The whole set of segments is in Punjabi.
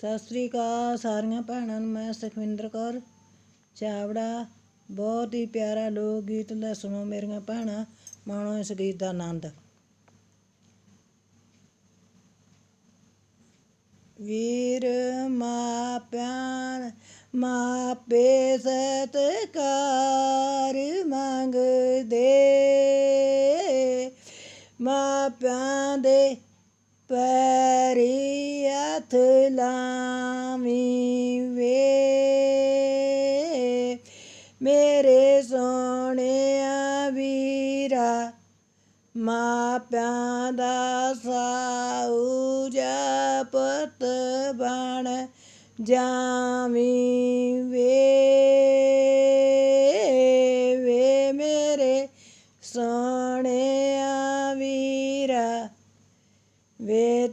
ਸਤਿ ਸ੍ਰੀ ਅਕਾਲ ਸਾਰੀਆਂ ਭੈਣਾਂ ਨੂੰ, ਮੈਂ ਸੁਖਵਿੰਦਰ ਕੌਰ ਚਾਵੜਾ। ਬਹੁਤ ਹੀ ਪਿਆਰਾ ਲੋਕ ਗੀਤ ਲੈ ਸੁਣੋ ਮੇਰੀਆਂ ਭੈਣਾਂ, ਮਾਣੋ ਇਸ ਗੀਤ ਦਾ ਆਨੰਦ। ਵੀਰ ਮਾਪਿਆਂ ਮਾਪੇ ਸਤਕਾਰ ਮੰਗਦੇ। ਮਾਪਿਆਂ ਦੇ ਪੈਰੀ ਹੱਥ ਲਾਵੀਂ ਵੇ। ਮੇਰੇ ਸੋਹਣਿਆ ਵੀਰਾ ਮਾਪਿਆਂ ਦਾ ਸਾਊ ਪੁੱਤ ਬਣ ਜਾਵੀਂ ਵੇ।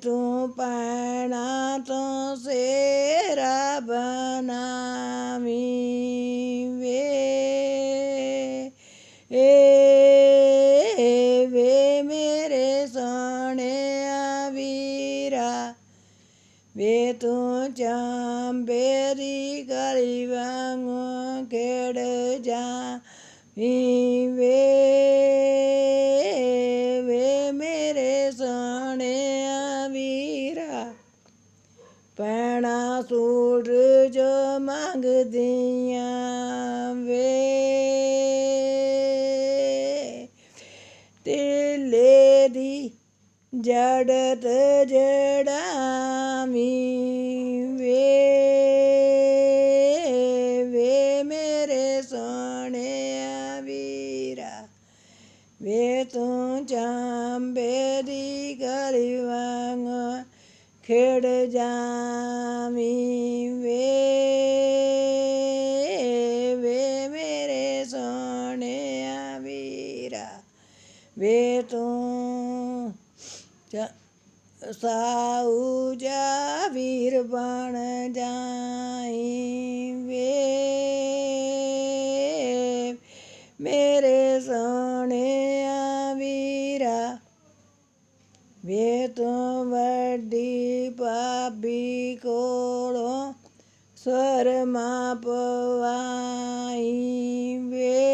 ਤੂੰ ਪੈਣਾ ਤੂੰ ਸੇਰਾ ਬਣਾਵੀਂ ਵੇ। ਏ ਵੇ ਮੇਰੇ ਸੋਹਣਿਆ ਵੀਰਾ। ਵੇ ਤੂੰ ਚਾਂਬੇ ਦੀ ਗਲੀ ਵਾਂਗੂ ਖੇਡ ਜਾ ਵੇ ਵੇ। ਸੂਟ ਜੋ ਮੰਗਦੀਆਂ ਵੇ ਤਿਲੇ ਦੀ ਜੜਤ ਜੜਾਵੀਂ ਵੇ। ਵੇ ਮੇਰੇ ਸੋਹਣਿਆ ਵੀਰਾ। ਵੇ ਤੂੰ ਚਾਂਬੇ ਦੀ ਗਲੀ ਵਾਂਗ ਖੇਡ ਜਾਵੀਂ ਵੇ ਵੇ ਮੇਰੇ ਸੋਹਣਿਆ ਵੀਰਾ ਵੇ ਤੂੰ ਚ ਸਾਊ ਜਾ ਵੀਰ ਬਣ ਜਾਈ ਵੇ ਸਰਮਾ ਪਵਾਈ ਵੇ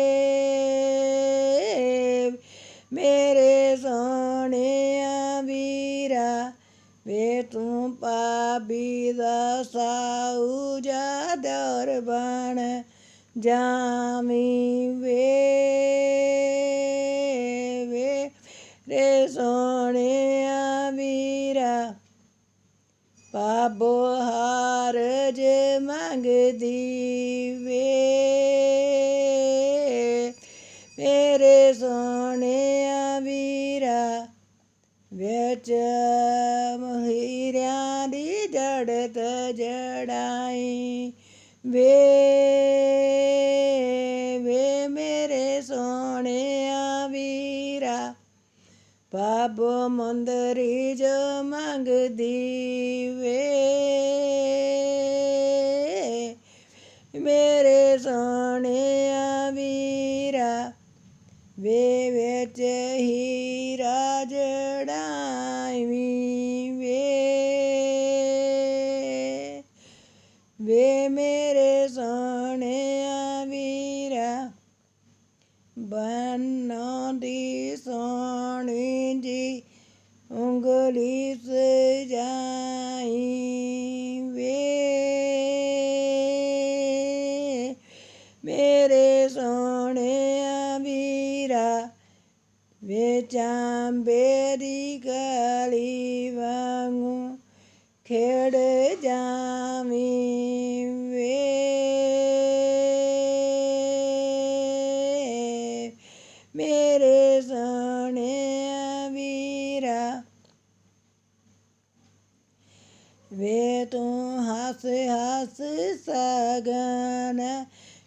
ਮੇਰੇ ਸੋਹਣਿਆ ਵੀਰਾ, ਵੇ ਤੂੰ ਭਾਬੀ ਦਾ ਸਾਊ ਜਾ ਦਰ ਬਣ ਜਾਮੀ ਵੇ। ਵੇ, ਰੇ ਵੀਰਾ ਪਾਬੋ ਹਾਰ ਜੇ ਮੰਗਦੀ ਵੇ। ਮੇਰੇ ਸੋਹਣਿਆ ਵੀਰਾ, ਵਿੱਚ ਮਹੀਰਿਆਂ ਦੀ ਜੜਤ ਜੜਾਈ ਵੇ। ਵੇ ਮੇਰੇ ਸੋਹਣਿਆ ਵੀਰਾ ਪਾਬੋ ਮੰਦਰੀ ਜੋ ਮੰਗਦੀ ਬੰਨੋ ਦੀ ਸੋਹਣੀ ਜੀ ਉਂਗਲੀ ਸਜਾਈ ਵੇ ਮੇਰੇ ਸੋਹਣਿਆ ਵੀਰਾ ਵੇ ਚਾਂਬੇ ਦੀ ਗਲੀ ਵਾਂਗੂ ਖੇਡ ਜਾਵੀਂ। ਵੇ ਵੇ ਤੂੰ ਹੱਸ ਹੱਸ ਸਗਨ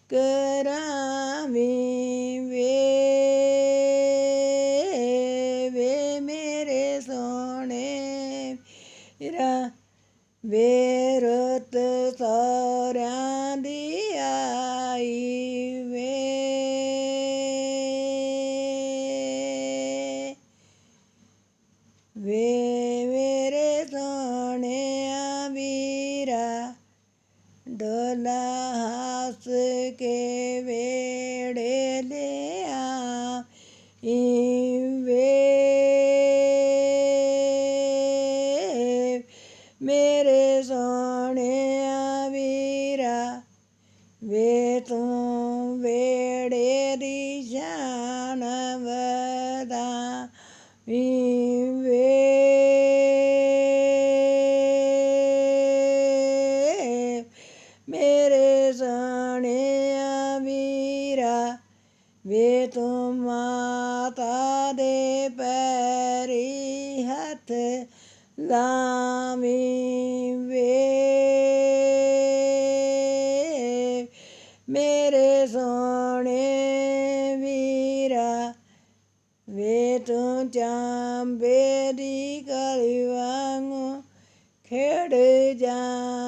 ਕਰਾਵੀਂ। ਹੱਸ ਕੇ ਵੇੜੇ ਲਿਆ ਵੇ ਮੇਰੇ ਸੋਹਣਿਆ ਵੀਰਾ ਵੇ ਤੂੰ ਵੇੜੇ ਦੀ ਸ਼ਾਨ ਮਾਤਾ ਦੇ ਪੈਰੀ ਹੱਥ ਲਾਵੀਂ ਵੇ। ਮੇਰੇ ਸੋਹਣੇ ਵੀਰਾ, ਵੇ ਤੂੰ ਚਾਂਬੇ ਦੀ ਕਲੀ ਵਾਂਗੂ ਖੇਡ ਜਾ।